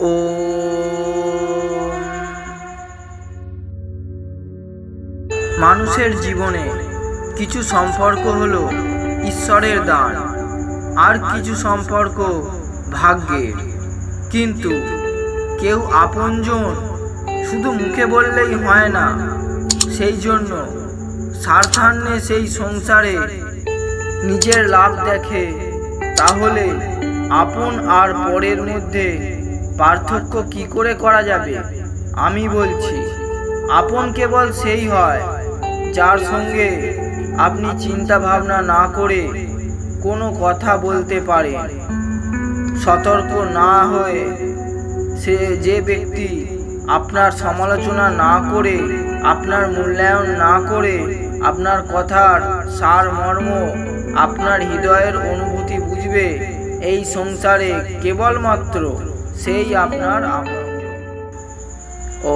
ও মানুষের জীবনে কিছু সম্পর্ক হলো ঈশ্বরের দান আর কিছু সম্পর্ক ভাগ্যের। কিন্তু কেউ আপনজন শুধু মুখে বললেই হয় না, সেই জন্য স্বার্থান্বে সেই সংসারে নিজের লাভ দেখে, তাহলে আপন আর পরের মধ্যে পার্থক্য কি করে করা যাবে? আমি বলছি, আপন কেবল সেই হয়, যার সঙ্গে আপনি চিন্তা ভাবনা না করে কোনো কথা বলতে পারে সতর্ক না হয়ে সে যে ব্যক্তি আপনার সমালোচনা না করে, আপনার মূল্যায়ন না করে, আপনার কথার সার মর্ম আপনার হৃদয়ের অনুভূতি বুঝবে, এই সংসারে কেবলমাত্র से ही आपनार आम ओ